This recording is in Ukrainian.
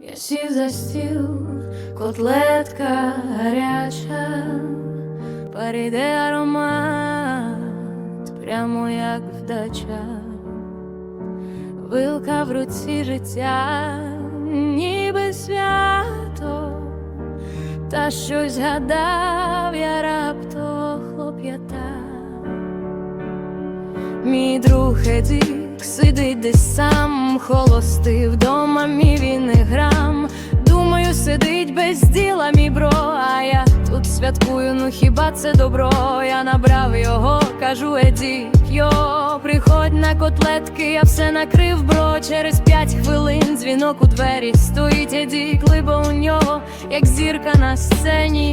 Я сів за стіл, котлетка гаряча, перейде аромат, прямо як вдача, вилка в руці життя, ніби свято, та щось згадав я раптом хлоп'ята. Мій друг Едік сидить десь сам, холостий вдома, мій він не грам. Думаю, сидить без діла, мій бро, а я тут святкую, ну хіба це добро? Я набрав його, кажу Едік, йо, приходь на котлетки, я все накрив, бро. Через п'ять хвилин дзвінок у двері стоїть Едік, либо у нього, як зірка на сцені.